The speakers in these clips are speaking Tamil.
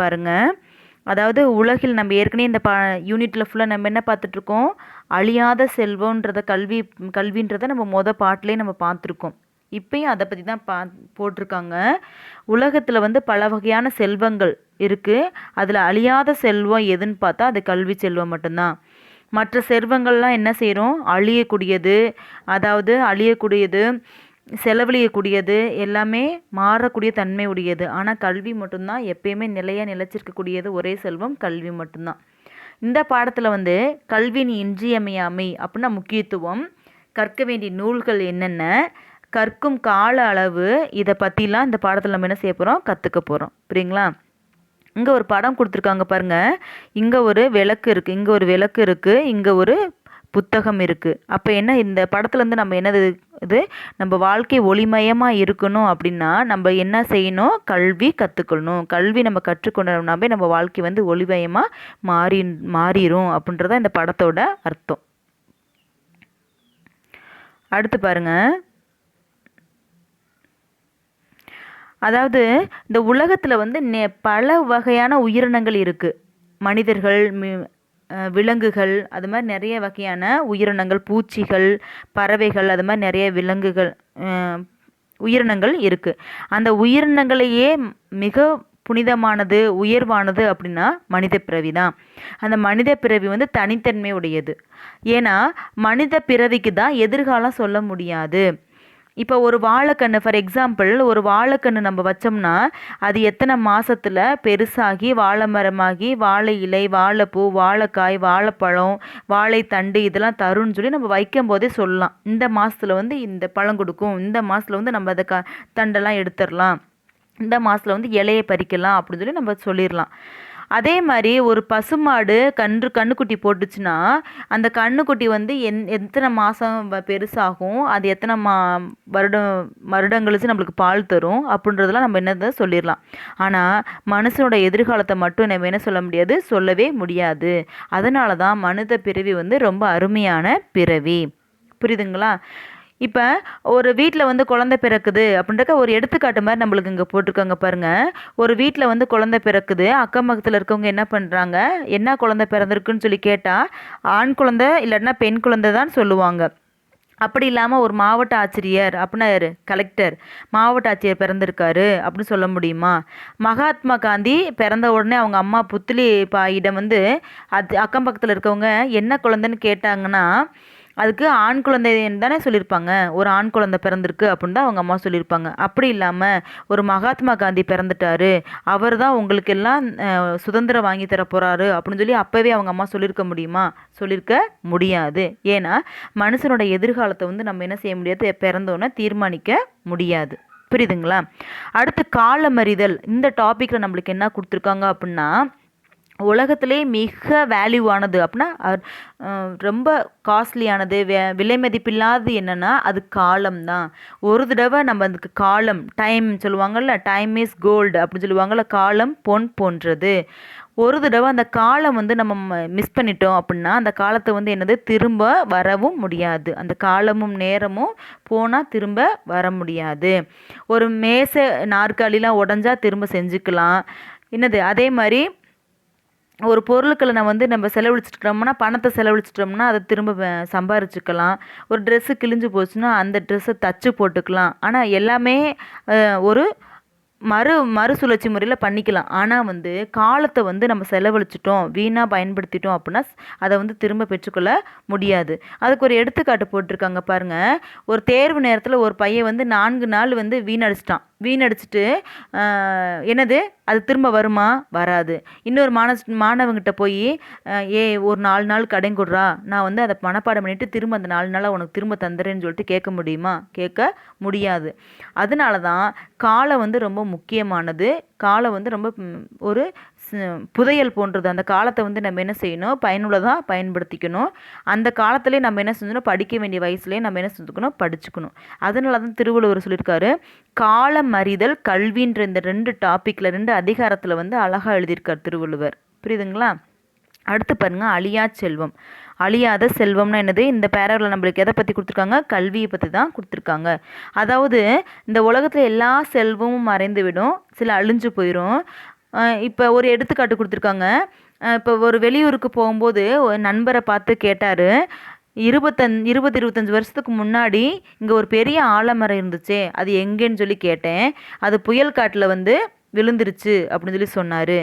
பாருங்கள் அதாவது உலகில் நம்ம ஏற்கனவே இந்த பா யூனிட்டில் ஃபுல்லாக நம்ம என்ன பார்த்துட்ருக்கோம்? அழியாத செல்வன்றத கல்வி கல்வின்றதை நம்ம மொதல் பாட்டிலே நம்ம பார்த்துருக்கோம். இப்பயும் அதை பற்றி தான் பா போட்டிருக்காங்க. உலகத்தில் வந்து பல வகையான செல்வங்கள் இருக்குது அதில் அழியாத செல்வம் எதுன்னு பார்த்தா அது கல்வி செல்வம் மட்டும்தான். மற்ற செல்வங்கள்லாம் என்ன செய்கிறோம் அழியக்கூடியது அதாவது அழியக்கூடியது செலவழியக்கூடியது எல்லாமே மாறக்கூடிய தன்மை உடையது. ஆனால் கல்வி மட்டும்தான் எப்பயுமே நிலையாக நிலைச்சிருக்கக்கூடியது. ஒரே செல்வம் கல்வி மட்டும்தான். இந்த பாடத்தில் வந்து கல்வியின் இன்றியமையாமை அப்படின்னா முக்கியத்துவம் கற்க வேண்டிய நூல்கள் என்னென்ன கற்கும் கால அளவு இதை பற்றிலாம் இந்த பாடத்தில் நம்ம என்ன செய்ய போகிறோம் கற்றுக்க போகிறோம் புரியுங்களா? இங்கே ஒரு படம் கொடுத்துருக்காங்க பாருங்கள் இங்கே ஒரு விளக்கு இருக்குது இங்கே ஒரு விளக்கு இருக்குது இங்கே ஒரு புத்தகம் இருக்குது அப்போ என்ன இந்த படத்துலேருந்து நம்ம என்னது இது? நம்ம வாழ்க்கை ஒளிமயமாக இருக்கணும் அப்படின்னா நம்ம என்ன செய்யணும்? கல்வி கற்றுக்கணும் கல்வி நம்ம கற்றுக்கொண்டோம்னாவே நம்ம வாழ்க்கை வந்து ஒளிமயமாக மாறி மாறிடும் அப்படின்றத இந்த படத்தோட அர்த்தம். அடுத்து பாருங்கள் அதாவது இந்த உலகத்தில் வந்து நெ பல வகையான உயிரினங்கள் இருக்குது மனிதர்கள் விலங்குகள் அது மாதிரி நிறைய வகையான உயிரினங்கள் பூச்சிகள் பறவைகள் அது மாதிரி நிறைய விலங்குகள் உயிரினங்கள் இருக்குது அந்த உயிரினங்களையே மிக புனிதமானது உயர்வானது அப்படின்னா மனித பிறவி தான். அந்த மனித பிறவி வந்து தனித்தன்மை உடையது ஏன்னா மனித பிறவிக்கு தான் எதிர்காலம் சொல்ல முடியாது. இப்போ ஒரு வாழைக்கன்று ஃபார் எக்ஸாம்பிள் ஒரு வாழைக்கன்று நம்ம வச்சோம்னா அது எத்தனை மாதத்தில் பெருசாகி வாழை மரமாகி வாழை இலை வாழைப்பூ வாழைக்காய் வாழைப்பழம் வாழைத்தண்டு இதெல்லாம் தரும்னு சொல்லி நம்ம வைக்கும் போதே சொல்லலாம். இந்த மாதத்தில் வந்து இந்த பழம் கொடுக்கும். இந்த மாதத்தில் வந்து நம்ம அதை க தண்டெல்லாம் எடுத்துடலாம். இந்த மாதத்தில் வந்து இலையை பறிக்கலாம் அப்படின்னு சொல்லி நம்ம சொல்லிடலாம். அதே மாதிரி ஒரு பசுமாடு கன்று கன்றுக்குட்டி போட்டுச்சுன்னா அந்த கன்றுக்குட்டி வந்து என் எத்தனை மாதம் பெருசாகும் அது எத்தனை மா வருடம் வருடம் கழிச்சு நம்மளுக்கு பால் தரும் அப்படின்றதெல்லாம் நம்ம என்னதை சொல்லிடலாம். ஆனால் மனுஷனோட எதிர்காலத்தை மட்டும் நம்ம என்ன சொல்ல முடியாது? சொல்லவே முடியாது. அதனால தான் மனித பிறவி வந்து ரொம்ப அருமையான பிறவி. புரியுதுங்களா? இப்போ ஒரு வீட்டில் வந்து குழந்த பிறக்குது அப்படின்றக்க ஒரு எடுத்துக்காட்டு மாதிரி நம்மளுக்கு இங்கே போட்டிருக்காங்க பாருங்கள் ஒரு வீட்டில் வந்து குழந்த பிறக்குது அக்கம் பக்கத்தில் இருக்கவங்க என்ன பண்ணுறாங்க என்ன குழந்த பிறந்திருக்குன்னு சொல்லி கேட்டால் ஆண் குழந்தை இல்லைன்னா பெண் குழந்தை தான் சொல்லுவாங்க. அப்படி இல்லாமல் ஒரு மாவட்ட ஆசிரியர் அப்படின்னா யார்? கலெக்டர். மாவட்ட ஆட்சியர் பிறந்திருக்காரு அப்படின்னு சொல்ல முடியுமா? மகாத்மா காந்தி பிறந்த உடனே அவங்க அம்மா புத்திலி பாயிடம் வந்து அது அக்கம் பக்கத்தில் இருக்கவங்க என்ன குழந்தைன்னு கேட்டாங்கன்னா அதுக்கு ஆண் குழந்தைன்னு தானே சொல்லியிருப்பாங்க. ஒரு ஆண் குழந்தை பிறந்திருக்கு அப்படின்னு தான் அவங்க அம்மா சொல்லியிருப்பாங்க. அப்படி இல்லாமல் ஒரு மகாத்மா காந்தி பிறந்துட்டாரு. அவர் தான் உங்களுக்கு எல்லாம் சுதந்திரம் வாங்கி தர போகிறாரு அப்படின்னு சொல்லி அப்போவே அவங்க அம்மா சொல்லியிருக்க முடியுமா? சொல்லியிருக்க முடியாது. ஏன்னா மனுஷனோட எதிர்காலத்தை வந்து நம்ம என்ன செய்ய முடியாது? பிறந்தோன்னே தீர்மானிக்க முடியாது. புரியுதுங்களா? அடுத்து காலமறிதல். இந்த டாப்பிக்கில் நம்மளுக்கு என்ன கொடுத்துருக்காங்க அப்படின்னா உலகத்திலே மிக வேல்யூவானது அப்படின்னா ரொம்ப காஸ்ட்லியானது வே விலை மதிப்பில்லாதது என்னென்னா அது காலம் தான். ஒரு தடவை நம்ம அதுக்கு காலம் டைம் சொல்லுவாங்கள்ல டைம் இஸ் கோல்டு அப்படின்னு சொல்லுவாங்கள்ல காலம் பொன் போன்றது. ஒரு தடவை அந்த காலம் வந்து நம்ம மிஸ் பண்ணிட்டோம் அப்படின்னா அந்த காலத்தை வந்து என்னது திரும்ப வரவும் முடியாது. அந்த காலமும் நேரமும் போனால் திரும்ப வர முடியாது. ஒரு மேசை நாற்காலிலாம் உடஞ்சா திரும்ப செஞ்சுக்கலாம். என்னது அதே மாதிரி ஒரு பொருளுக்களை நம்ம வந்து நம்ம செலவழிச்சிட்டோம்னா பணத்தை செலவழிச்சிட்டோம்னா அதை திரும்ப சம்பாரிச்சுக்கலாம். ஒரு ட்ரெஸ்ஸு கிழிஞ்சு போச்சுன்னா அந்த ட்ரெஸ்ஸை தச்சு போட்டுக்கலாம். ஆனால் எல்லாமே ஒரு மறு மறுசுழற்சி முறையில் பண்ணிக்கலாம். ஆனால் வந்து காலத்தை வந்து நம்ம செலவழிச்சிட்டோம் வீணாக பயன்படுத்திட்டோம் அப்படின்னா அதை வந்து திரும்ப பெற்றுக்கொள்ள முடியாது. அதுக்கு ஒரு எடுத்துக்காட்டு போட்டிருக்காங்க பாருங்கள் ஒரு தேர்வு நேரத்தில் ஒரு பையன் வந்து நான்கு நாள் வந்து வீணடிச்சிட்டான். வீணடிச்சிட்டு என்னது? அது திரும்ப வருமா? வராது. இன்னொரு மாண மாணவங்கிட்ட போய் ஏ ஒரு நாலு நாள் கடன் கொடுறா. நான் வந்து அதை மனப்பாடம் பண்ணிவிட்டு திரும்ப அந்த நாலு நாளாக உனக்கு திரும்ப தந்துடுறேன்னு சொல்லிட்டு கேட்க முடியுமா? கேட்க முடியாது. அதனால தான் காலம் வந்து ரொம்ப முக்கியமானது. காலம் வந்து ரொம்ப ஒரு புதையல் போன்றது. அந்த காலத்தை வந்து நம்ம என்ன செய்யணும்? பயனுள்ளதாக பயன்படுத்திக்கணும். அந்த காலத்துலேயே நம்ம என்ன செஞ்சணும் படிக்க வேண்டிய வயசுலேயே நம்ம என்ன செஞ்சுக்கணும்? படிச்சுக்கணும். அதனால தான் திருவள்ளுவர் சொல்லியிருக்காரு காலம் அறிதல் கல்வின்ற இந்த ரெண்டு டாப்பிக்கில் ரெண்டு அதிகாரத்தில் வந்து அழகாக எழுதியிருக்கார் திருவள்ளுவர். புரியுதுங்களா? அடுத்து பாருங்கள் அழியா செல்வம். அழியாத செல்வம்னா என்னது? இந்த பேராவில் நம்மளுக்கு எதை பற்றி கொடுத்துருக்காங்க? கல்வியை பற்றி தான் கொடுத்துருக்காங்க. அதாவது இந்த உலகத்தில் எல்லா செல்வமும் மறைந்து விடும் சில அழிஞ்சு போயிடும் இப்போ ஒரு எடுத்துக்காட்டு கொடுத்துருக்காங்க. இப்போ ஒரு வெளியூருக்கு போகும்போது ஒரு நண்பரை பார்த்து கேட்டார். இருபத்தஞ் இருபது இருபத்தஞ்சி வருஷத்துக்கு முன்னாடி இங்கே ஒரு பெரிய ஆலமரம் இருந்துச்சே அது எங்கேன்னு சொல்லி கேட்டேன். அது புயல் காட்டில் வந்து விழுந்துருச்சு அப்படின்னு சொல்லி சொன்னார்.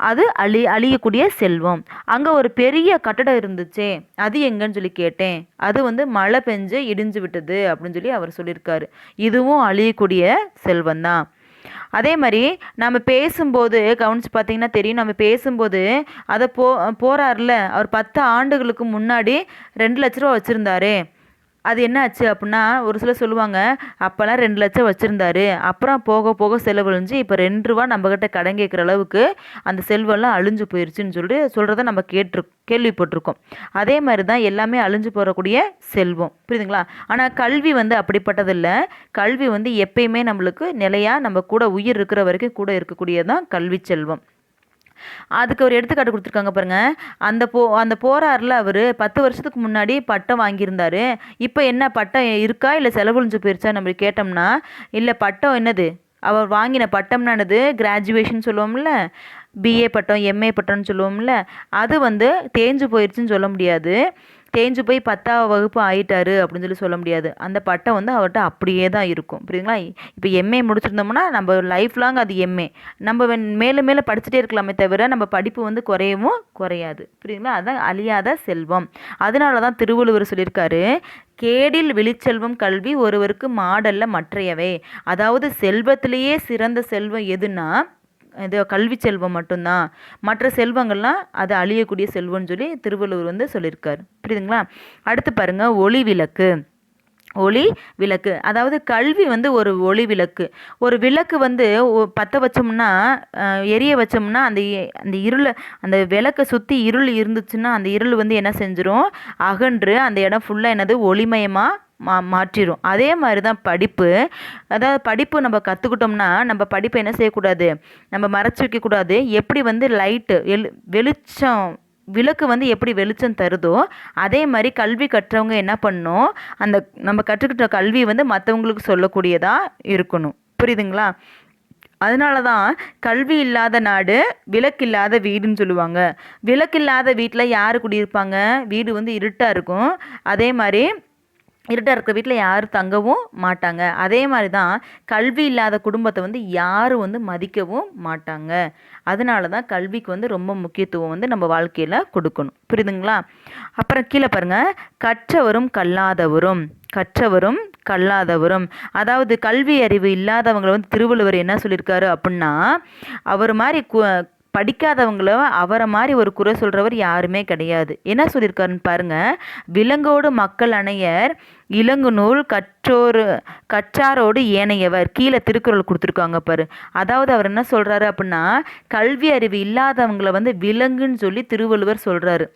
அது அழி அழியக்கூடிய செல்வம். அங்கே ஒரு பெரிய கட்டடம் இருந்துச்சே அது எங்கன்னு சொல்லி கேட்டேன். அது வந்து மழை பெஞ்சு இடிஞ்சு விட்டது அப்படின்னு சொல்லி அவர் சொல்லியிருக்காரு. இதுவும் அழியக்கூடிய செல்வம் தான் அதே மாதிரி நம்ம பேசும்போது கவனிச்சு பார்த்தீங்கன்னா தெரியும் நம்ம பேசும்போது அதை போ போகிறார்ல அவர் பத்து ஆண்டுகளுக்கு முன்னாடி ரெண்டு லட்ச ரூபா வச்சுருந்தாரு. அது என்ன ஆச்சு அப்படின்னா ஒரு சிலர் சொல்லுவாங்க அப்போல்லாம் ரெண்டு லட்சம் வச்சுருந்தாரு. அப்புறம் போக போக செலவழிஞ்சு இப்போ ரெண்டு ரூபா நம்மக்கிட்ட கடன் கேட்குற அளவுக்கு அந்த செல்வம்லாம் அழிஞ்சு போயிடுச்சுன்னு சொல்லி சொல்கிறத நம்ம கேட்டிரு கேள்விப்பட்டிருக்கோம். அதே மாதிரி தான் எல்லாமே அழிஞ்சு போகக்கூடிய செல்வம். புரியுதுங்களா? ஆனால் கல்வி வந்து அப்படிப்பட்டதில்லை. கல்வி வந்து எப்பயுமே நம்மளுக்கு நிலையாக நம்ம கூட உயிர் இருக்கிற வரைக்கும் கூட இருக்கக்கூடியதான் கல்வி செல்வம். அதுக்கு ஒரு எடுத்துக்காட்டு கொடுத்துருக்காங்க பாருங்கள் அந்த போ அந்த போறாருல அவர் பத்து வருஷத்துக்கு முன்னாடி பட்டம் வாங்கியிருந்தாரு. இப்போ என்ன பட்டம் இருக்கா? இல்லை செலவழிஞ்சு போயிருச்சா? நம்ம கேட்டோம்னா இல்லை பட்டம் என்னது? அவர் வாங்கின பட்டம்னானது கிராஜுவேஷன் சொல்லுவோம்ல? பிஏ பட்டம் எம்ஏ பட்டம்னு சொல்லுவோம்ல? அது வந்து தேஞ்சு போயிடுச்சுன்னு சொல்ல முடியாது. தேஞ்சு போய் பத்தாவது வகுப்பு ஆயிட்டாரு அப்படின்னு சொல்லி சொல்ல முடியாது. அந்த பட்டம் வந்து அவர்கிட்ட அப்படியே தான் இருக்கும். புரியுதுங்களா? இப்போ எம்ஏ முடிச்சிருந்தோம்னா நம்ம லைஃப் லாங் அது எம்ஏ நம்ம மேலும் மேலே படிச்சுட்டே இருக்கலாமே தவிர நம்ம படிப்பு வந்து குறையவும் குறையாது. புரியுதுங்களா? அதுதான் அழியாத செல்வம். அதனால தான் திருவள்ளுவர் சொல்லியிருக்காரு கேடில் விழிச்செல்வம் கல்வி ஒருவருக்கு மாடல்ல மற்றையவை. அதாவது செல்வத்திலேயே சிறந்த செல்வம் எதுனா இது கல்வி செல்வம் மட்டும்தான். மற்ற செல்வங்கள்லாம் அது அழியக்கூடிய செல்வம்னு சொல்லி திருவள்ளுவர் வந்து சொல்லியிருக்காரு. புரியுதுங்களா? அடுத்து பாருங்கள் ஒளி விளக்கு. ஒளி விளக்கு. அதாவது கல்வி வந்து ஒரு ஒளி விளக்கு. ஒரு விளக்கு வந்து பற்ற வச்சோம்னா எரிய வச்சோம்னா அந்த அந்த இருளை அந்த விளக்கை சுற்றி இருள் இருந்துச்சுன்னா அந்த இருள் வந்து என்ன செஞ்சிடும் அகன்று அந்த இடம் ஃபுல்லாக என்னது? ஒளிமயமாக மா மாற்றிடும் அதே மாதிரி தான் படிப்பு. அதாவது படிப்பு நம்ம கற்றுக்கிட்டோம்னா நம்ம படிப்பை என்ன செய்யக்கூடாது? நம்ம மறைச்சி வைக்கக்கூடாது. எப்படி வந்து லைட்டு எழு வெளிச்சம் விளக்கு வந்து எப்படி வெளிச்சம் தருதோ அதே மாதிரி கல்வி கற்றவங்க என்ன பண்ணணும் அந்த நம்ம கற்றுக்கிட்ட கல்வி வந்து மற்றவங்களுக்கு சொல்லக்கூடியதாக இருக்கணும். புரியுதுங்களா? அதனால தான் கல்வி இல்லாத நாடு விளக்கில்லாத வீடுன்னு சொல்லுவாங்க. விளக்கில்லாத வீட்டில் யார் குடியிருப்பாங்க? வீடு வந்து இருட்டாக இருக்கும். அதே மாதிரி இருட்டாக இருக்கிற வீட்டில் யாரும் தங்கவும் மாட்டாங்க. அதே மாதிரி தான் கல்வி இல்லாத குடும்பத்தை வந்து யாரும் வந்து மதிக்கவும் மாட்டாங்க. அதனால தான் கல்விக்கு வந்து ரொம்ப முக்கியத்துவம் வந்து நம்ம வாழ்க்கையில் கொடுக்கணும். புரியுதுங்களா? அப்புறம் கீழே பாருங்கள் கற்றவரும் கல்லாதவரும். கற்றவரும் கல்லாதவரும். அதாவது கல்வி அறிவு இல்லாதவங்களை வந்து திருவள்ளுவர் என்ன சொல்லியிருக்காரு அப்படின்னா அவர் மாதிரி கு படிக்காதவங்கள அவரை மாதிரி ஒரு குறை சொல்கிறவர் யாருமே கிடையாது. என்ன சொல்லியிருக்காருன்னு பாருங்கள் விலங்கோடு மக்கள் அணையர் இளங்குநூல் நூல் கற்றோர் கற்றாரோடு ஏனையவர். கீழே திருக்குறள் கொடுத்துருக்காங்க பாரு. அதாவது அவர் என்ன சொல்கிறாரு அப்படின்னா கல்வி அறிவு இல்லாதவங்கள வந்து விலங்குன்னு சொல்லி திருவள்ளுவர் சொல்கிறாரு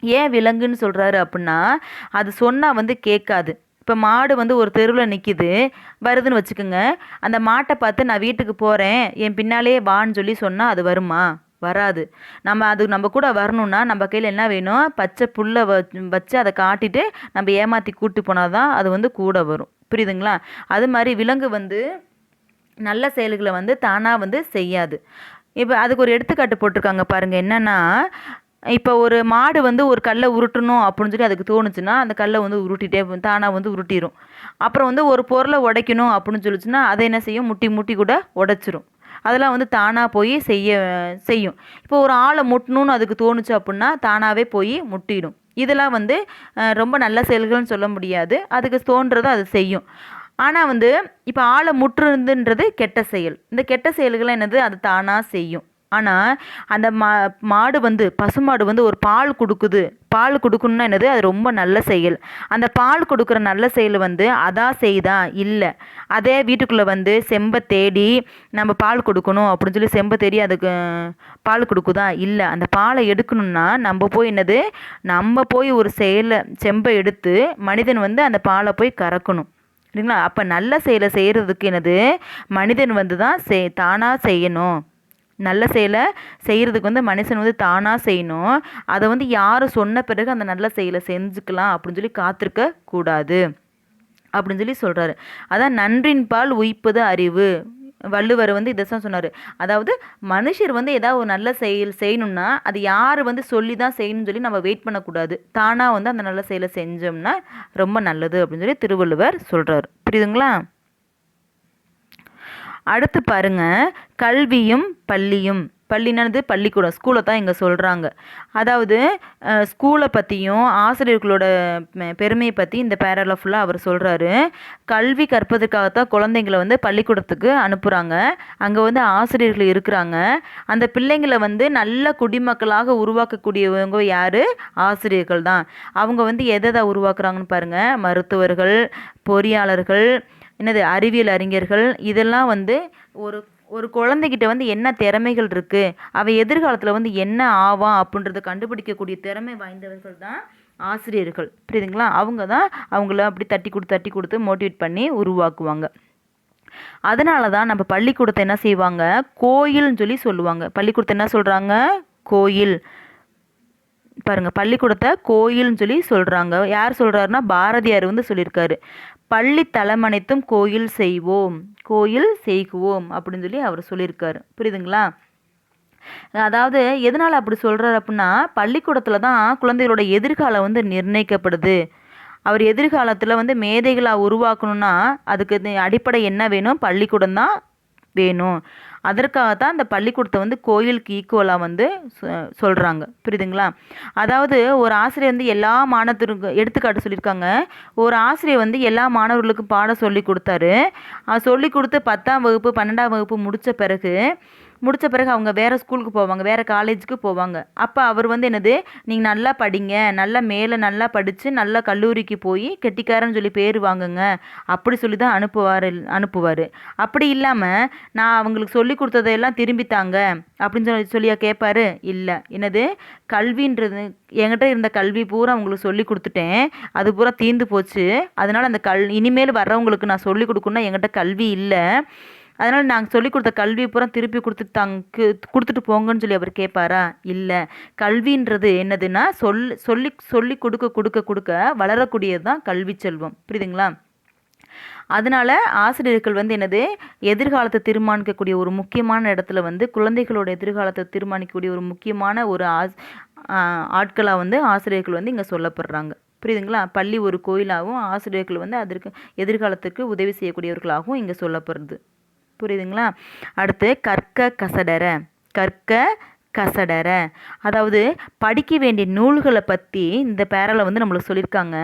ஏன் விலங்குன்னு சொல்கிறாரு அப்படின்னா அது சொன்னால் வந்து கேட்காது. இப்போ மாடு வந்து ஒரு தெருவில் நிற்கிது வருதுன்னு வச்சுக்கோங்க. அந்த மாட்டை பார்த்து நான் வீட்டுக்கு போகிறேன் என் பின்னாலேயே வான்னு சொல்லி சொன்னால் அது வருமா? வராது. நம்ம அது நம்ம கூட வரணும்னா நம்ம கையில் என்ன வேணும்? பச்சை புல்லை வ வச்சு அதை காட்டிட்டு நம்ம ஏமாற்றி கூட்டி போனால் தான் அது வந்து கூட வரும். புரியுதுங்களா? அது மாதிரி விலங்கு வந்து நல்ல செயல்களை வந்து தானாக வந்து செய்யாது. இப்போ அதுக்கு ஒரு எடுத்துக்காட்டு போட்டிருக்காங்க பாருங்கள் என்னென்னா இப்போ ஒரு மாடு வந்து ஒரு கல்லை உருட்டணும் அப்படின்னு சொல்லி அதுக்கு தோணுச்சுன்னா அந்த கல்லை வந்து உருட்டிட்டே தானாக வந்து உருட்டிடும் அப்புறம் வந்து ஒரு பொருளை உடைக்கணும் அப்படின்னு சொல்லிச்சுன்னா அதை என்ன செய்யும்? முட்டி முட்டி கூட உடைச்சிரும். அதெல்லாம் வந்து தானாக போய் செய்ய செய்யும். இப்போ ஒரு ஆளை முட்டணும்னு அதுக்கு தோணுச்சு அப்படின்னா தானாகவே போய் முட்டிடும். இதெல்லாம் வந்து ரொம்ப நல்ல செயல்கள்னு சொல்ல முடியாது. அதுக்கு தோன்றதை அது செய்யும். ஆனால் வந்து இப்போ ஆளை முற்றுறதுன்றது கெட்ட செயல். இந்த கெட்ட செயல்களை என்னது? அது தானாக செய்யும். ஆனால் அந்த மா மாடு வந்து பசுமாடு வந்து ஒரு பால் கொடுக்குது. பால் கொடுக்கணுன்னா என்னது? அது ரொம்ப நல்ல செயல். அந்த பால் கொடுக்குற நல்ல செயல் வந்து அதான் செய்தா? இல்லை. அதே வீட்டுக்குள்ளே வந்து செம்பை தேடி நம்ம பால் கொடுக்கணும் அப்படின்னு சொல்லி செம்பை தேடி அதுக்கு பால் கொடுக்குதா? இல்லை. அந்த பாலை எடுக்கணும்னா நம்ம போய் என்னது? நம்ம போய் ஒரு செயலை செம்பை எடுத்து மனிதன் வந்து அந்த பாலை போய் கறக்கணும். சரிங்களா அப்போ நல்ல செயலை செய்கிறதுக்கு என்னது? மனிதன் வந்து தான் செய் தானாக செய்யணும். நல்ல செயலை செய்கிறதுக்கு வந்து மனுஷன் வந்து தானாக செய்யணும். அதை வந்து யார் சொன்ன பிறகு அந்த நல்ல செயலை செஞ்சுக்கலாம் அப்படின்னு சொல்லி காத்திருக்க கூடாது. அப்படின்னு சொல்லி சொல்கிறாரு அதான் நன்றின் பால் உய்ப்பது அறிவு. வள்ளுவர் வந்து இதை தான் சொன்னார். அதாவது மனுஷர் வந்து ஏதாவது ஒரு நல்ல செயல் செய்யணும்னா அது யார் வந்து சொல்லி தான் செய்யணும்னு சொல்லி நம்ம வெயிட் பண்ணக்கூடாது. தானாக வந்து அந்த நல்ல செயலை செஞ்சோம்னா ரொம்ப நல்லது அப்படின்னு சொல்லி திருவள்ளுவர் சொல்கிறார் புரியுதுங்களா? அடுத்து பாருங்க கல்வியும் பள்ளியும். பள்ளினது பள்ளிக்கூடம் ஸ்கூலை தான் இங்கே சொல்கிறாங்க அதாவது ஸ்கூலை பற்றியும் ஆசிரியர்களோட பெ- பெருமையை பற்றி இந்த பேரால ஃபுல்லாக அவர் சொல்கிறாரு கல்வி கற்பதற்காகத்தான் குழந்தைங்களை வந்து பள்ளிக்கூடத்துக்கு அனுப்புகிறாங்க அங்கே வந்து ஆசிரியர்கள் இருக்கிறாங்க. அந்த பிள்ளைங்களை வந்து நல்ல குடிமக்களாக உருவாக்கக்கூடியவங்க யார்? ஆசிரியர்கள் தான். அவங்க வந்து எதை எதை உருவாக்குறாங்கன்னு பாருங்கள் மருத்துவர்கள் பொறியாளர்கள் என்னது அறிவியல் அறிஞர்கள் இதெல்லாம் வந்து ஒரு ஒரு குழந்தைகிட்ட வந்து என்ன திறமைகள் இருக்குது அவை எதிர்காலத்தில் வந்து என்ன ஆவான் அப்படின்றத கண்டுபிடிக்கக்கூடிய திறமை வாய்ந்தவர்கள் தான் ஆசிரியர்கள். புரியுதுங்களா? அவங்க தான் அவங்கள அப்படி தட்டி கொடுத்து தட்டி கொடுத்து மோட்டிவேட் பண்ணி உருவாக்குவாங்க. அதனால தான் நம்ம பள்ளிக்கூடத்தை என்ன செய்வாங்க? கோயில்னு சொல்லி சொல்லுவாங்க. பள்ளிக்கூடத்தை என்ன சொல்கிறாங்க கோயில். பாருங்கள் பள்ளிக்கூடத்தை கோயில்னு சொல்லி சொல்கிறாங்க யார் சொல்கிறாருன்னா பாரதியார் வந்து சொல்லியிருக்காரு. பள்ளி தலமனைத்தும் கோயில் செய்வோம் கோயில் செய்குவோம் அப்படின்னு சொல்லி அவர் சொல்லியிருக்காரு. புரியுதுங்களா? அதாவது எதனால் அப்படி சொல்கிறார் அப்படின்னா பள்ளிக்கூடத்தில் தான் குழந்தைகளோட எதிர்காலம் வந்து நிர்ணயிக்கப்படுது. அவர் எதிர்காலத்தில் வந்து மேதைகளாக உருவாக்கணும்னா அதுக்கு அடிப்படை என்ன வேணும்? பள்ளிக்கூடம் தான் வேணும். அதற்காக தான் அந்த பள்ளிக்கூடத்தை வந்து கோயிலுக்கு ஈக்குவலாக வந்து சொல்கிறாங்க புரியுதுங்களா? அதாவது ஒரு ஆசிரியர் வந்து எல்லா மாணவருக்கு எடுத்துக்காட்டு சொல்லியிருக்காங்க. ஒரு ஆசிரியர் வந்து எல்லா மாணவர்களுக்கும் பாடம் சொல்லி கொடுத்தாரு. சொல்லி கொடுத்து பத்தாம் வகுப்பு பன்னெண்டாம் வகுப்பு முடித்த பிறகு முடித்த பிறகு அவங்க வேறு ஸ்கூலுக்கு போவாங்க வேறு காலேஜுக்கு போவாங்க. அப்போ அவர் வந்து என்னது நீங்கள் நல்லா படிங்க நல்லா மேலே நல்லா படித்து நல்லா கல்லூரிக்கு போய் கெட்டிக்காரன்னு சொல்லி பேர் வாங்குங்க. அப்படி சொல்லி தான் அனுப்புவார் அனுப்புவார். அப்படி இல்லாமல் நான் அவங்களுக்கு சொல்லி கொடுத்ததையெல்லாம் திரும்பி தாங்க அப்படின்னு சொல்லி சொல்லியா கேட்பாரு இல்லை. என்னது கல்வின்றது என்கிட்ட இருந்த கல்வி பூரா அவங்களுக்கு சொல்லி கொடுத்துட்டேன். அது பூரா தீர்ந்து போச்சு. அதனால் அந்த கல் இனிமேல் வர்றவங்களுக்கு நான் சொல்லி கொடுக்கணும்னா என்கிட்ட கல்வி இல்லை. அதனால் நாங்கள் சொல்லி கொடுத்த கல்வி பூரா திருப்பி கொடுத்துட்டு தங்கு கொடுத்துட்டு போங்கன்னு சொல்லி அவர் கேட்பாரா இல்லை. கல்வின்றது என்னதுன்னா சொல் சொல்லி சொல்லி கொடுக்க கொடுக்க கொடுக்க வளரக்கூடியது தான் கல்வி செல்வம். புரியுதுங்களா? அதனால ஆசிரியர்கள் வந்து என்னது? எதிர்காலத்தை தீர்மானிக்கக்கூடிய ஒரு முக்கியமான இடத்துல வந்து குழந்தைகளோட எதிர்காலத்தை தீர்மானிக்கக்கூடிய ஒரு முக்கியமான ஒரு ஆஸ் ஆட்களாக வந்து ஆசிரியர்கள் வந்து இங்கே சொல்லப்படுறாங்க. புரியுதுங்களா? பள்ளி ஒரு கோயிலாகவும் ஆசிரியர்கள் வந்து அதற்கு எதிர்காலத்துக்கு உதவி செய்யக்கூடியவர்களாகவும் இங்கே சொல்லப்படுது. புரியுதுங்களா? அடுத்து கற்க கசடர கற்க கசடர அதாவது படிக்க வேண்டிய நூல்களை பற்றி இந்த பேரில் வந்து நம்மளுக்கு சொல்லியிருக்காங்க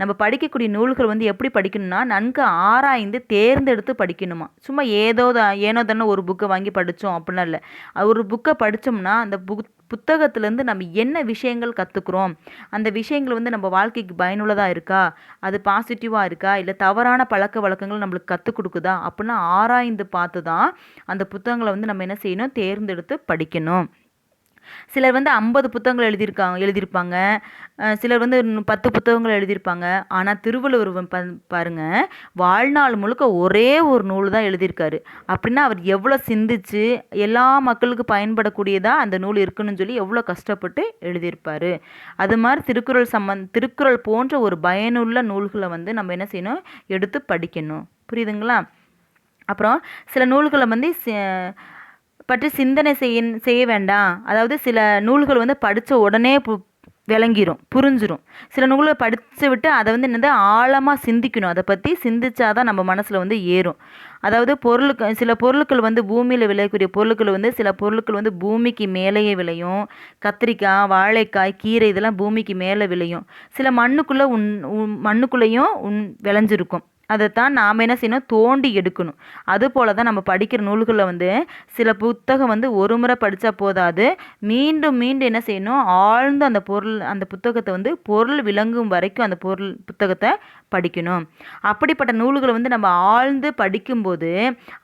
நம்ம படிக்கக்கூடிய நூல்கள் வந்து எப்படி படிக்கணும்னா நன்கு ஆராய்ந்து தேர்ந்தெடுத்து படிக்கணுமா. சும்மா ஏதோ ஏனோ தானே ஒரு புக்கை வாங்கி படித்தோம் அப்படிலாம் இல்லை. ஒரு புக்கை படித்தோம்னா அந்த புக் புத்தகத்துலேருந்து நம்ம என்ன விஷயங்கள் கற்றுக்குறோம் அந்த விஷயங்கள் வந்து நம்ம வாழ்க்கைக்கு பயனுள்ளதாக இருக்கா அது பாசிட்டிவாக இருக்கா இல்லை தவறான பழக்க வழக்கங்கள் நம்மளுக்கு கற்றுக் கொடுக்குதா அப்படின்னா ஆராய்ந்து பார்த்து தான் அந்த புத்தகங்களை வந்து நம்ம என்ன செய்யணும் தேர்ந்தெடுத்து படிக்கணும். சிலர் வந்து ஐம்பது புத்தகங்கள் எழுதியிருக்காங்க எழுதியிருப்பாங்க. சிலர் வந்து பத்து புத்தகங்கள் எழுதியிருப்பாங்க. ஆனால் திருவள்ளுவர் ப பாருங்க வாழ்நாள் முழுக்க ஒரே ஒரு நூல் தான் எழுதியிருக்காரு. அப்படின்னா அவர் எவ்வளோ சிந்திச்சு எல்லா மக்களுக்கு பயன்படக்கூடியதாக அந்த நூல் இருக்குன்னு சொல்லி எவ்வளோ கஷ்டப்பட்டு எழுதியிருப்பார். அது மாதிரி திருக்குறள் சம்பந் திருக்குறள் போன்ற ஒரு பயனுள்ள நூல்களை வந்து நம்ம என்ன செய்யணும்? எடுத்து படிக்கணும். புரியுதுங்களா? அப்புறம் சில நூல்களை வந்து பற்றி சிந்தனை செய்ய செய்ய வேண்டாம் அதாவது சில நூல்கள் வந்து படித்த உடனே பு விளங்கிரும் புரிஞ்சிரும். சில நூல்களை படித்து விட்டு அதை வந்து என்னது ஆழமாக சிந்திக்கணும். அதை பற்றி சிந்திச்சாதான் நம்ம மனசில் வந்து ஏறும். அதாவது பொருளுக்கு சில பொருட்கள் வந்து பூமியில் விளையக்கூடிய பொருட்கள் வந்து சில பொருட்கள் வந்து பூமிக்கு மேலேயே விளையும். கத்திரிக்காய் வாழைக்காய் கீரை இதெல்லாம் பூமிக்கு மேலே விளையும். சில மண்ணுக்குள்ளே உன் மண்ணுக்குள்ளேயும் உன் விளைஞ்சிருக்கும். அதைத்தான் நாம் என்ன செய்யணும்? தோண்டி எடுக்கணும். அதுபோல தான் நம்ம படிக்கிற நூல்களில் வந்து சில புத்தகம் வந்து ஒரு முறை படித்தா போதாது. மீண்டும் மீண்டும் என்ன செய்யணும்? ஆழ்ந்து அந்த பொருள் அந்த புத்தகத்தை வந்து பொருள் விளங்கும் வரைக்கும் அந்த பொருள் புத்தகத்தை படிக்கணும். அப்படிப்பட்ட நூல்களை வந்து நம்ம ஆழ்ந்து படிக்கும்போது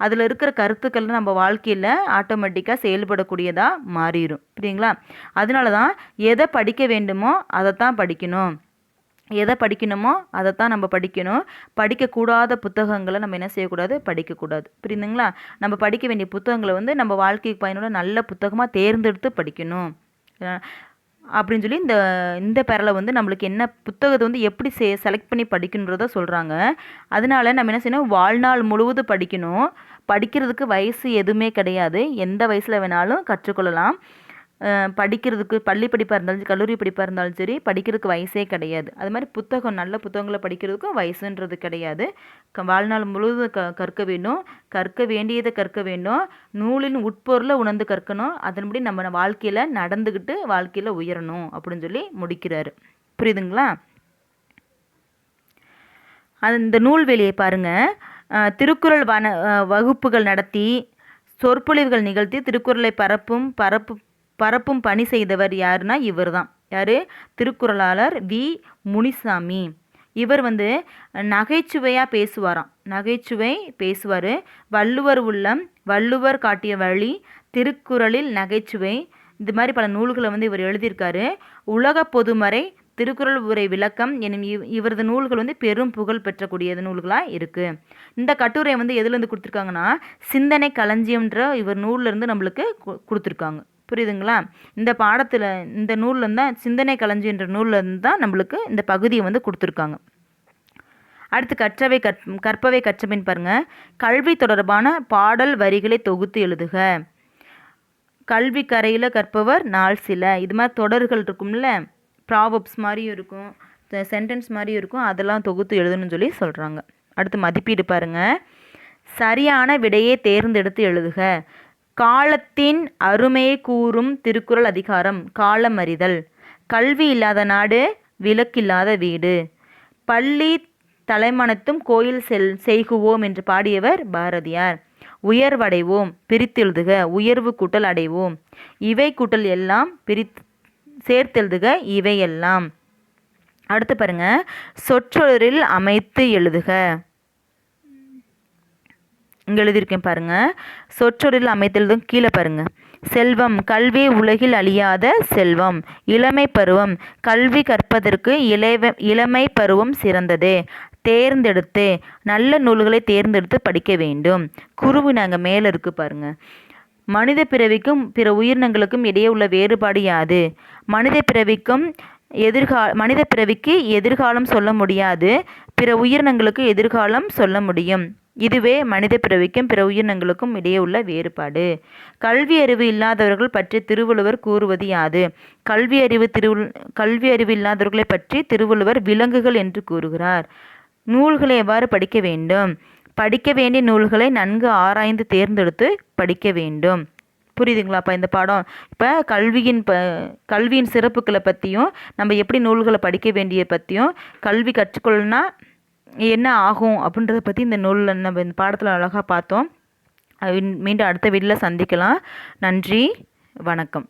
அதில் இருக்கிற கருத்துக்கள் நம்ம வாழ்க்கையில் ஆட்டோமேட்டிக்காக செயல்படக்கூடியதாக மாறிடும் புரியுங்களா? அதனால தான் எதை படிக்க வேண்டுமோ அதை தான் படிக்கணும். எதை படிக்கணுமோ அதை தான் நம்ம படிக்கணும். படிக்கக்கூடாத புத்தகங்களை நம்ம என்ன செய்யக்கூடாது? படிக்கக்கூடாது. புரியுதுங்களா? நம்ம படிக்க வேண்டிய புத்தகங்களை வந்து நம்ம வாழ்க்கைக்கு பயனுள்ள நல்ல புத்தகமாக தேர்ந்தெடுத்து படிக்கணும். அப்படின்னு சொல்லி இந்த இந்த பேரில் வந்து நம்மளுக்கு என்ன புத்தகத்தை வந்து எப்படி செ செலக்ட் பண்ணி படிக்கணுன்றத சொல்கிறாங்க அதனால நம்ம என்ன செய்யணும்? வாழ்நாள் முழுவதும் படிக்கணும். படிக்கிறதுக்கு வயசு எதுவுமே கிடையாது. எந்த வயசில் வேணாலும் கற்றுக்கொள்ளலாம். படிக்கிறதுக்கு பள்ளி படிப்பாக இருந்தாலும் சரி, கல்லூரி படிப்பாக இருந்தாலும் சரி படிக்கிறதுக்கு வயசே கிடையாது. அது மாதிரி புத்தகம் நல்ல புத்தகங்களை படிக்கிறதுக்கும் வயசுன்றது கிடையாது. க- வாழ்நாள் முழுவதும் க கற்க வேண்டும். கற்க வேண்டியதை கற்க வேண்டும். நூலின் உட்பொருளை உணர்ந்து கற்கணும். அதன்படி நம்ம வாழ்க்கையில் நடந்துக்கிட்டு வாழ்க்கையில் உயரணும் அப்படின்னு சொல்லி முடிக்கிறாரு. புரியுதுங்களா? அது இந்த நூல்வெளியை பாருங்கள் திருக்குறள் வன வகுப்புகள் நடத்தி சொற்பொழிவுகள் நிகழ்த்தி திருக்குறளை பரப்பும் பரப்பு பரப்பும் பணி செய்தவர் யாருன்னா இவர் தான் யார்? திருக்குறளாளர் வி. முனிசாமி. இவர் வந்து நகைச்சுவையாக பேசுவாராம். நகைச்சுவை பேசுவார். வள்ளுவர் உள்ளம் வள்ளுவர் காட்டிய வழி திருக்குறளில் நகைச்சுவை. இது மாதிரி பல நூல்களை வந்து இவர் எழுதியிருக்காரு. உலக பொதுமறை திருக்குறள் உரை விளக்கம் எனும் இவ் இவரது நூல்கள் வந்து பெரும் புகழ் பெற்றக்கூடியது நூல்களாக இருக்குது இந்த கட்டுரை வந்து எதுலேருந்து கொடுத்துருக்காங்கன்னா சிந்தனை களஞ்சியம்ன்ற இவர் நூல்லேருந்து நம்மளுக்கு கொடுத்துருக்காங்க. புரியுதுங்களா? இந்த பாடத்தில் இந்த நூல்லேருந்து தான் சிந்தனை களஞ்சியன்ற நூல்லேருந்து தான் நம்மளுக்கு இந்த பகுதியை வந்து கொடுத்துருக்காங்க. அடுத்து கற்றவை கற் கற்பவை கற்றபின் பாருங்கள் கல்வி தொடர்பான பாடல் வரிகளை தொகுத்து எழுதுக. கல்வி கரையில் கற்பவர் நாள் சில. இது மாதிரி தொடர்கள் இருக்கும்ல? ப்ராவப்ஸ் மாதிரியும் இருக்கும். சென்டென்ஸ் மாதிரியும் இருக்கும். அதெல்லாம் தொகுத்து எழுதணும்னு சொல்லி சொல்கிறாங்க அடுத்து மதிப்பீடு பாருங்க. சரியான விடையை தேர்ந்தெடுத்து எழுதுக. காலத்தின் அருமையை கூறும் திருக்குறள் அதிகாரம் காலம் அறிதல் கல்வி இல்லாத நாடு விளக்கில்லாத வீடு. பள்ளி தலைமணத்தும் கோயில் செல் செய்குவோம் என்று பாடியவர் பாரதியார். உயர்வடைவோம் பிரித்தெழுதுக உயர்வு கூட்டல் அடைவோம். இவை கூட்டல் எல்லாம் பிரித் சேர்த்தெழுதுக இவையெல்லாம் அடுத்து பாருங்க சொற்றொடரில் அமைத்து எழுதுக. இங்கே எழுதியிருக்கேன் பாருங்க. சொற்றொடரில் அமைத்தெழுதும் கீழே பாருங்கள் செல்வம் கல்வி உலகில் அழியாத செல்வம் இளமை பருவம் கல்வி கற்பதற்கு இளைவ இளமை பருவம் சிறந்தது. தேர்ந்தெடுத்து நல்ல நூல்களை தேர்ந்தெடுத்து படிக்க வேண்டும். குருவி நாங்கள் மேலே இருக்குது பாருங்கள் மனித பிறவிக்கும் பிற உயிரினங்களுக்கும் இடையே உள்ள வேறுபாடு யாது? மனித பிறவிக்கும் எதிர்கா மனித பிறவிக்கு எதிர்காலம் சொல்ல முடியாது. பிற உயிரினங்களுக்கு எதிர்காலம் சொல்ல முடியும். இதுவே மனித பிறவிக்கும் பிற உயிரினங்களுக்கும் இடையே உள்ள வேறுபாடு. கல்வி அறிவு இல்லாதவர்கள் பற்றி திருவள்ளுவர் கூறுவது யாது? கல்வி அறிவு திருவள் கல்வி அறிவு இல்லாதவர்களை பற்றி திருவள்ளுவர் விலங்குகள் என்று கூறுகிறார். நூல்களை எவ்வாறு படிக்க வேண்டும்? படிக்க வேண்டிய நூல்களை நன்கு ஆராய்ந்து தேர்ந்தெடுத்து படிக்க வேண்டும். புரியுதுங்களாப்பா இந்த பாடம் இப்போ கல்வியின் ப கல்வியின் சிறப்புகளை பற்றியும் நம்ம எப்படி நூல்களை படிக்க வேண்டிய பற்றியும் கல்வி கற்றுக்கொள்ளணும்னா என்ன ஆகும் அப்படின்றத பற்றி இந்த நூலில் நம்ம இந்த பாடத்தில் அழகாக பார்த்தோம். மீண்டும் அடுத்த வீட்டில் சந்திக்கலாம். நன்றி வணக்கம்.